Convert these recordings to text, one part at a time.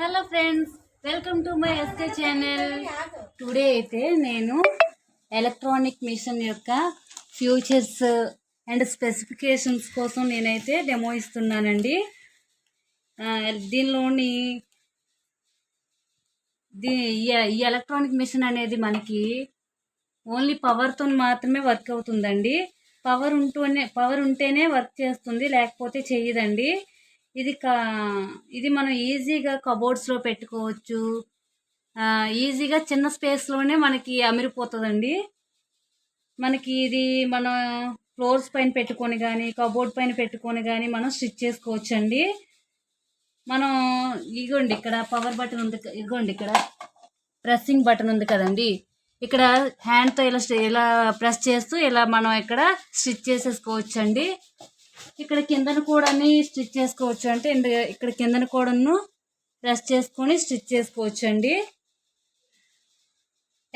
Hello friends welcome to my SK channel today అయితే నేను electronic machine యొక్క futures and specifications కోసం నేనైతే డెమో ఇస్తున్నానండి. దీనిలోని దీ ఈ- ఎలక్ట్రానిక్ మిషన్ అనేది మనకి ఓన్లీ పవర్తో మాత్రమే వర్క్ అవుతుందండి. పవర్ ఉంటూనే పవర్ ఉంటేనే వర్క్ చేస్తుంది లేకపోతే చేయదండి. ఇది కా ఇది మనం ఈజీగా కబోర్డ్స్లో పెట్టుకోవచ్చు. ఈజీగా చిన్న స్పేస్లోనే మనకి అమిరిపోతుందండి. మనకి ఇది మన ఫ్లోర్స్ పైన పెట్టుకొని కానీ కబోర్డ్ పైన పెట్టుకొని కానీ మనం స్టిచ్ చేసుకోవచ్చండి. మనం ఇగోండి ఇక్కడ పవర్ బటన్ ఉంది ఇగోండి ఇక్కడ ప్రెస్సింగ్ బటన్ ఉంది కదండి. ఇక్కడ హ్యాండ్తో ఇలా ఇలా ప్రెస్ చేస్తూ ఇలా మనం ఇక్కడ స్టిచ్ చేసేసుకోవచ్చు అండి ఇక్కడ కిందన కూడా స్టిచ్ చేసుకోవచ్చు. అంటే ఇక్కడ కిందన కూడాను ప్రెస్ చేసుకొని స్టిచ్ చేసుకోవచ్చు అండి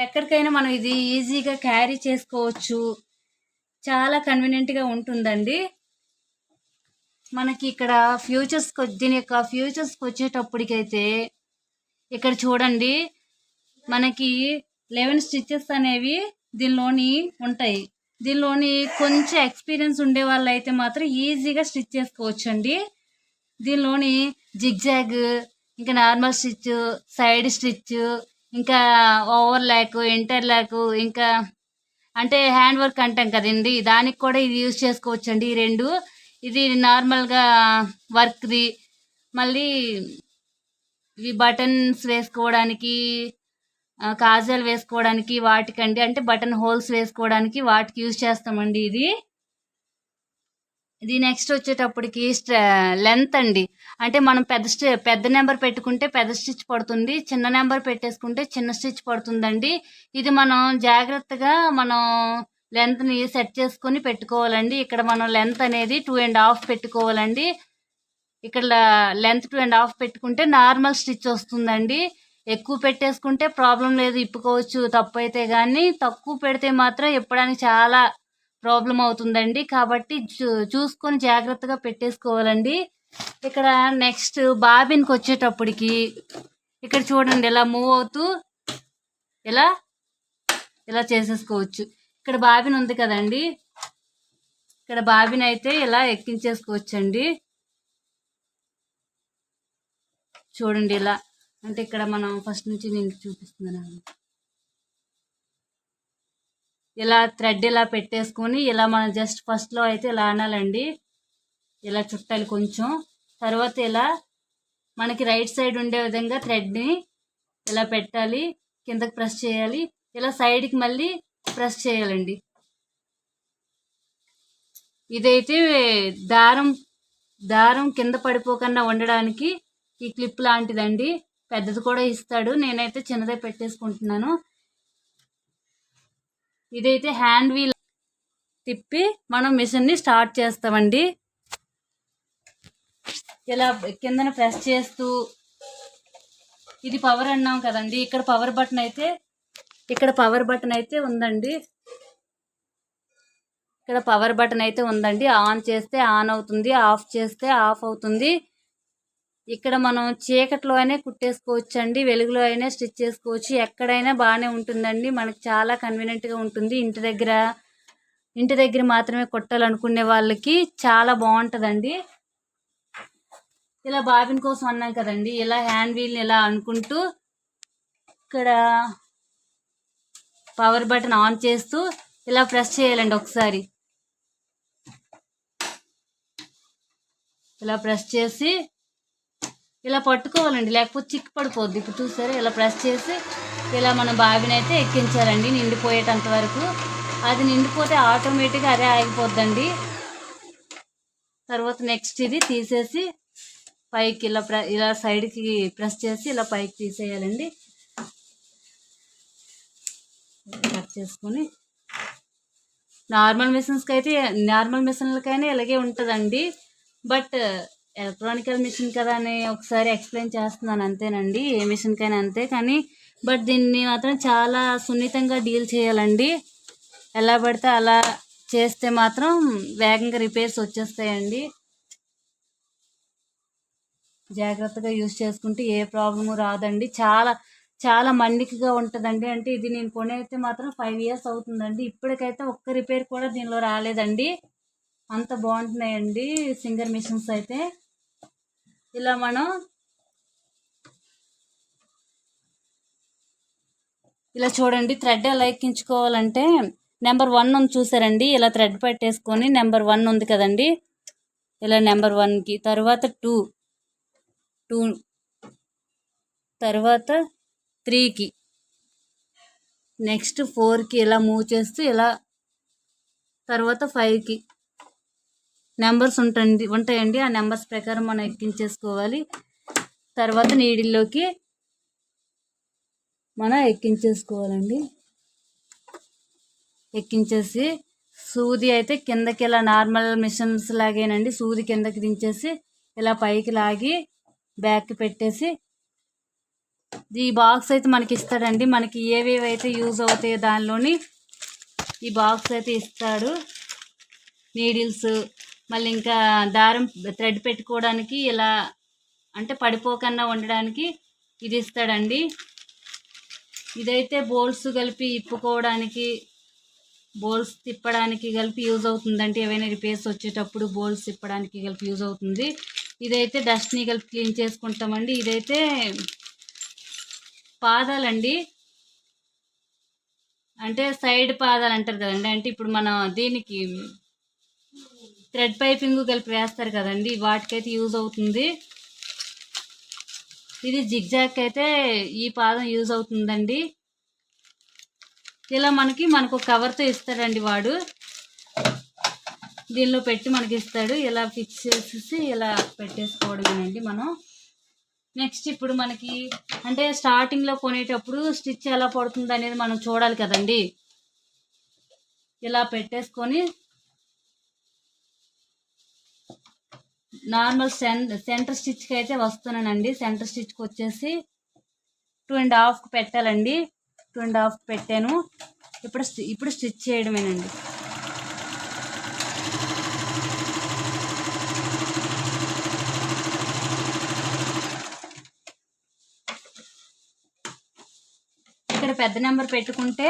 ఎక్కడికైనా మనం ఇది ఈజీగా క్యారీ చేసుకోవచ్చు. చాలా కన్వీనియంట్గా ఉంటుందండి. మనకి ఇక్కడ ఫ్యూచర్స్ దీని యొక్క ఫ్యూచర్స్కి వచ్చేటప్పటికైతే ఇక్కడ చూడండి. మనకి లెవెన్ స్టిచ్చెస్ అనేవి దీనిలోని ఉంటాయి. దీనిలోని కొంచెం ఎక్స్పీరియన్స్ ఉండే వాళ్ళు అయితే మాత్రం ఈజీగా స్టిచ్ చేసుకోవచ్చండి. దీనిలోని జిగ్జాగ్ ఇంకా నార్మల్ స్టిచ్ సైడ్ స్టిచ్ ఇంకా ఓవర్ ల్యాక్ ఇంటర్ ల్యాక్ ఇంకా అంటే హ్యాండ్ వర్క్ అంటాం కదండి. దానికి కూడా ఇది యూజ్ చేసుకోవచ్చండి ఈ రెండు. ఇది నార్మల్గా వర్క్ది. మళ్ళీ ఇవి బటన్స్ వేసుకోవడానికి కాజాలు వేసుకోవడానికి వాటికండి అంటే బటన్ హోల్స్ వేసుకోవడానికి వాటికి యూజ్ చేస్తామండి ఇది. ఇది నెక్స్ట్ వచ్చేటప్పటికి లెంత్ అండి. అంటే మనం పెద్ద స్టి పెద్ద నెంబర్ పెట్టుకుంటే పెద్ద స్టిచ్ పడుతుంది చిన్న నెంబర్ పెట్టేసుకుంటే చిన్న స్టిచ్ పడుతుందండి. ఇది మనం జాగ్రత్తగా మనం లెంత్ని సెట్ చేసుకొని పెట్టుకోవాలండి. ఇక్కడ మనం లెంత్ అనేది టూ అండ్ హాఫ్ పెట్టుకోవాలండి. ఇక్కడ లెంత్ టూ అండ్ హాఫ్ పెట్టుకుంటే నార్మల్ స్టిచ్ వస్తుందండి. ఎక్కువ పెట్టేసుకుంటే ప్రాబ్లం లేదు ఇప్పుకోవచ్చు తప్పు అయితే కానీ తక్కువ పెడితే మాత్రం ఇప్పడానికి చాలా ప్రాబ్లం అవుతుందండి. కాబట్టి చూ- చూసుకొని జాగ్రత్తగా పెట్టేసుకోవాలండి. ఇక్కడ నెక్స్ట్ బాబిన్కి వచ్చేటప్పటికి ఇక్కడ చూడండి ఇలా మూవ్ అవుతూ ఇలా ఇలా చేసేసుకోవచ్చు. ఇక్కడ బాబిన్ ఉంది కదండి. ఇక్కడ బాబిన్ అయితే ఇలా ఎక్కించేసుకోవచ్చండి. చూడండి ఇలా. అంటే ఇక్కడ మనం ఫస్ట్ నుంచి నేను చూపిస్తున్నాను ఇలా థ్రెడ్ ఇలా పెట్టేసుకొని ఇలా మనం జస్ట్ ఫస్ట్లో అయితే ఇలా అనాలండి ఇలా చుట్టాలి కొంచెం తర్వాత ఇలా మనకి రైట్ సైడ్ ఉండే విధంగా థ్రెడ్ని ఇలా పెట్టాలి కిందకి ప్రెస్ చేయాలి ఇలా సైడ్కి మళ్ళీ ప్రెస్ చేయాలండి. ఇదైతే దారం దారం కింద పడిపోకుండా ఉండడానికి ఈ క్లిప్ లాంటిదండి. పెద్దది కూడా ఇస్తాడు. నేనైతే చిన్నదే పెట్టేసుకుంటున్నాను. ఇదైతే హ్యాండ్ వీల్ తిప్పి మనం మిషన్ని స్టార్ట్ చేస్తామండి. ఇలా కిందన ప్రెస్ చేస్తూ ఇది పవర్ అన్నాం కదండి. ఇక్కడ పవర్ బటన్ అయితే ఇక్కడ పవర్ బటన్ అయితే ఉందండి. ఇక్కడ పవర్ బటన్ అయితే ఉందండి. ఆన్ చేస్తే ఆన్ అవుతుంది ఆఫ్ చేస్తే ఆఫ్ అవుతుంది. ఇక్కడ మనం చీకట్లో అయినా కుట్టేసుకోవచ్చు అండి వెలుగులో అయినా స్టిచ్ చేసుకోవచ్చు. ఎక్కడైనా బాగానే ఉంటుందండి. మనకి చాలా కన్వీనియంట్గా ఉంటుంది. ఇంటి దగ్గర ఇంటి దగ్గర మాత్రమే కుట్టాలనుకునే వాళ్ళకి చాలా బాగుంటుందండి. ఇలా బాబిన్ కోసం అన్నాం కదండి. ఇలా హ్యాండ్ వీల్ని ఇలా అనుకుంటూ ఇక్కడ పవర్ బటన్ ఆన్ చేస్తూ ఇలా ప్రెస్ చేయాలండి ఒకసారి. ఇలా ప్రెస్ చేసి ఇలా పట్టుకోవాలండి. లేకపోతే చిక్కు పడిపోద్ది ఇప్పుడు చూసారు? ఇలా ప్రెస్ చేసి ఇలా మన బావిని అయితే ఎక్కించాలండి నిండిపోయేటంత వరకు. అది నిండిపోతే ఆటోమేటిక్గా అదే ఆగిపోద్దండి. తర్వాత నెక్స్ట్ ఇది తీసేసి పైకి ఇలా ప్ర ఇలా సైడ్కి ప్రెస్ చేసి ఇలా పైకి తీసేయాలండి. కట్ చేసుకొని నార్మల్ మిషన్స్కి అయితే నార్మల్ మిషన్లకైనా ఇలాగే ఉంటుందండి. బట్ ఎలక్ట్రానికల్ మిషన్ కదా అని ఒకసారి ఎక్స్ప్లెయిన్ చేస్తున్నాను అంతేనండి. ఏ మిషన్కైనా అంతే. కానీ బట్ దీన్ని మాత్రం చాలా సున్నితంగా డీల్ చేయాలండి. ఎలా పడితే అలా చేస్తే మాత్రం వేగంగా రిపేర్స్ వచ్చేస్తాయండి. జాగ్రత్తగా యూజ్ చేసుకుంటే ఏ ప్రాబ్లము రాదండి. చాలా చాలా మన్నికగా ఉంటుందండి. అంటే ఇది నేను కొనైతే మాత్రం ఫైవ్ ఇయర్స్ అవుతుందండి. ఇప్పటికైతే ఒక్క రిపేర్ కూడా దీనిలో రాలేదండి. అంత బాగుంటున్నాయండి. సింగర్ మిషన్స్ అయితే. ఇలా మనం ఇలా చూడండి థ్రెడ్ ఎలా ఎక్కించుకోవాలంటే నెంబర్ వన్ ఉంది చూసారండి ఇలా థ్రెడ్ పెట్టేసుకొని నెంబర్ వన్ ఉంది కదండి. ఇలా నెంబర్ వన్కి తర్వాత టూ టూ తర్వాత త్రీకి నెక్స్ట్ ఫోర్కి ఇలా మూవ్ చేస్తూ ఇలా తర్వాత ఫైవ్కి నెంబర్స్ ఉంటుంది ఉంటాయండి. ఆ నెంబర్స్ ప్రకారం మనం ఎక్కించేసుకోవాలి. తర్వాత నీడిల్లోకి మనం ఎక్కించేసుకోవాలండి. ఎక్కించేసి సూది అయితే కిందకి ఇలా నార్మల్ మిషన్స్ లాగేనండి. సూది కిందకి దించేసి ఇలా పైకి లాగి బ్యాక్ పెట్టేసి ఈ బాక్స్ అయితే మనకి ఇస్తాడండి. మనకి ఏవేవి అయితే యూజ్ అవుతాయో దానిలోని ఈ బాక్స్ అయితే ఇస్తాడు. నీడిల్స్ మళ్ళీ ఇంకా దారం థ్రెడ్ పెట్టుకోవడానికి ఇలా అంటే పడిపోకుండా ఉండడానికి ఇది ఇస్తాడండి. ఇదైతే బోల్స్ కలిపి ఇప్పుకోవడానికి బోల్స్ తిప్పడానికి కలిపి యూజ్ అవుతుందంటే ఏవైనా రిపేర్స్ వచ్చేటప్పుడు బోల్స్ తిప్పడానికి కలిపి యూజ్ అవుతుంది. ఇదైతే డస్ట్ని కలిపి క్లీన్ చేసుకుంటామండి. ఇదైతే పాదాలండి. అంటే సైడ్ పాదాలు అంటారు కదండి. అంటే ఇప్పుడు మనం దీనికి థ్రెడ్ పైపింగ్ కలిపి వేస్తారు కదండి వాటికైతే యూజ్ అవుతుంది. ఇది జిగ్జాక్ అయితే ఈ పాదం యూజ్ అవుతుందండి. ఇలా మనకి మనకు కవర్తో ఇస్తాడండి వాడు. దీనిలో పెట్టి మనకి ఇస్తాడు. ఇలా ఫిక్స్ చేసేసి ఇలా పెట్టేసుకోవడమేనండి మనం. నెక్స్ట్ ఇప్పుడు మనకి అంటే స్టార్టింగ్లో కొనేటప్పుడు స్టిచ్ ఎలా పడుతుంది అనేది మనం చూడాలి కదండి. ఇలా పెట్టేసుకొని నార్మల్ సెంటర్ స్టిచ్కి అయితే వస్తున్నానండి. సెంటర్ స్టిచ్కి వచ్చేసి టూ అండ్ హాఫ్కి పెట్టాలండి. టూ అండ్ హాఫ్ పెట్టాను. ఇప్పుడు ఇప్పుడు స్టిచ్ చేయడమేనండి. ఇక్కడ పెద్ద నెంబర్ పెట్టుకుంటే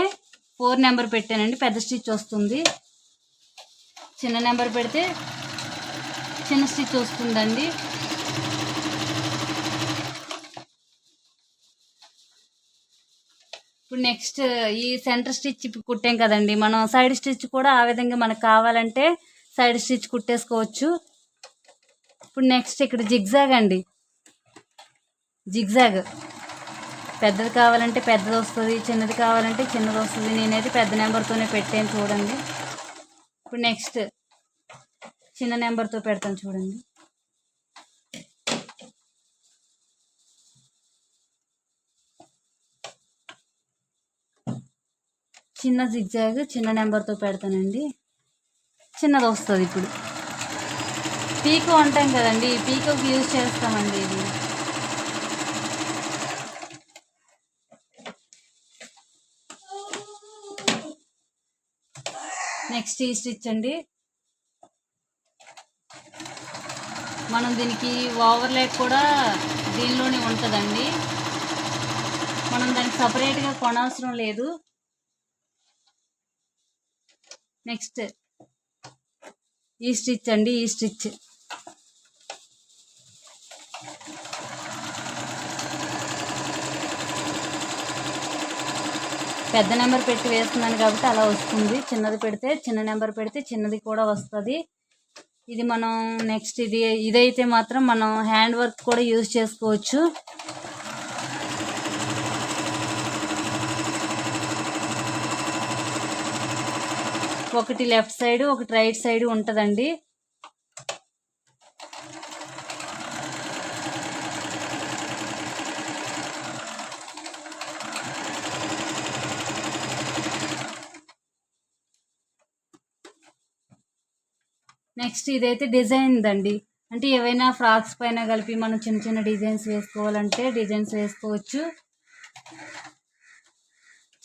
ఫోర్ నెంబర్ పెట్టానండి. పెద్ద స్టిచ్ వస్తుంది. చిన్న నెంబర్ పెడితే చిన్న స్టిచ్ వస్తుందండి ఇప్పుడు నెక్స్ట్ ఈ సెంటర్ స్టిచ్ ఇప్పుడు కుట్టాం కదండి. మనం సైడ్ స్టిచ్ కూడా ఆ విధంగా మనకు కావాలంటే సైడ్ స్టిచ్ కుట్టేసుకోవచ్చు. ఇప్పుడు నెక్స్ట్ ఇక్కడ జిగ్జాగ్ అండి. జిగ్జాగ్. పెద్దది కావాలంటే పెద్దది వస్తుంది చిన్నది కావాలంటే చిన్నది వస్తుంది. నేనైతే పెద్ద నెంబర్తోనే పెట్టాను చూడండి. ఇప్పుడు నెక్స్ట్ చిన్న నెంబర్తో పెడతాను చూడండి. చిన్న జిగ్జాగ్ చిన్న నెంబర్తో పెడతానండి. చిన్నది వస్తుంది ఇప్పుడు. పీకో అంటాం కదండి పీకోకి యూజ్ చేస్తామండి ఇది. నెక్స్ట్ ఈ స్టిచ్ అండి. మనం దీనికి ఓవర్ లేక్ కూడా దీనిలోనే ఉంటుందండి. మనం దానికి సపరేట్గా కొనవసరం లేదు. నెక్స్ట్ ఈ స్టిచ్ అండి ఈ స్టిచ్. పెద్ద నెంబర్ పెట్టి వేస్తున్నాను కాబట్టి అలా వస్తుంది. చిన్నది పెడితే చిన్న నెంబర్ పెడితే చిన్నది కూడా వస్తుంది. ఇది మనం నెక్స్ట్ ఇది ఇదైతే మాత్రం మనం హ్యాండ్ వర్క్ కూడా యూజ్ చేసుకోవచ్చు. ఒకటి లెఫ్ట్ సైడ్ ఒకటి రైట్ సైడ్ ఉంటుందండి. నెక్స్ట్ ఇదైతే డిజైన్ అండి అంటే ఏవైనా ఫ్రాక్స్ పైన కలిపి మనం చిన్న చిన్న డిజైన్స్ వేసుకోవాలంటే డిజైన్స్ వేసుకోవచ్చు.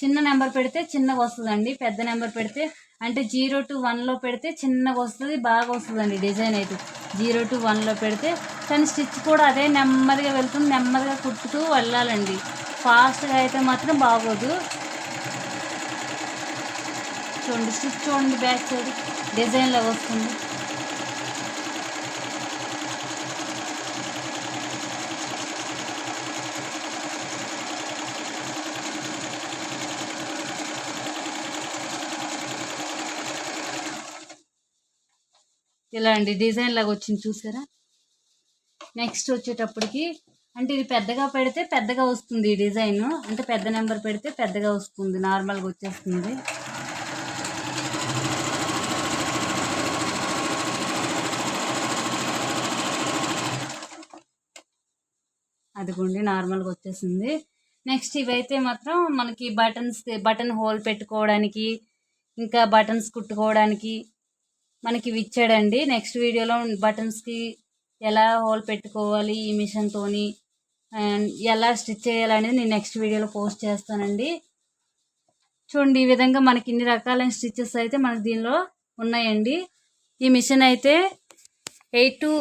చిన్న నెంబర్ పెడితే చిన్నగా వస్తుందండి. పెద్ద నెంబర్ పెడితే అంటే జీరో టు వన్లో పెడితే చిన్నగా వస్తుంది బాగా వస్తుందండి డిజైన్ అయితే. జీరో టు వన్లో పెడితే కానీ స్టిచ్ కూడా అదే నెమ్మదిగా వెళ్తుంది నెమ్మదిగా కుట్టుతూ వెళ్ళాలండి. ఫాస్ట్గా అయితే మాత్రం బాగోదు. చూడండి స్టిచ్ చూడండి బ్యాక్ సైడ్ డిజైన్లో వస్తుంది. ఇలా అండి డిజైన్ లాగా వచ్చింది చూసారా? నెక్స్ట్ వచ్చేటప్పటికి అంటే ఇది పెద్దగా పెడితే పెద్దగా వస్తుంది ఈ డిజైన్. అంటే పెద్ద నెంబర్ పెడితే పెద్దగా వస్తుంది నార్మల్గా వచ్చేస్తుంది. అదిగోండి నార్మల్గా వచ్చేసింది. నెక్స్ట్ ఇవైతే మాత్రం మనకి బటన్స్ బటన్ హోల్ పెట్టుకోవడానికి ఇంకా బటన్స్ కుట్టుకోవడానికి మనకి ఇవి ఇచ్చాడండి. నెక్స్ట్ వీడియోలో బటన్స్కి ఎలా హోల్ పెట్టుకోవాలి ఈ మిషన్తోని అండ్ ఎలా స్టిచ్ చేయాలనేది నేను నెక్స్ట్ వీడియోలో పోస్ట్ చేస్తానండి. చూడండి ఈ విధంగా మనకి ఇన్ని రకాలైన స్టిచ్చెస్ అయితే మనకి దీనిలో ఉన్నాయండి. ఈ మిషన్ అయితే ఎయిట్ టు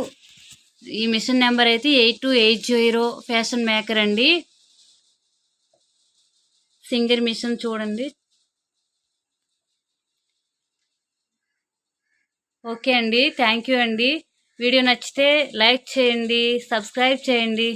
ఈ మిషన్ నెంబర్ అయితే eight two eight zero fashion maker అండి. సింగర్ మిషన్ చూడండి. ఓకే అండి. థ్యాంక్ యూ అండి. వీడియో నచ్చితే లైక్ చేయండి సబ్స్క్రైబ్ చేయండి.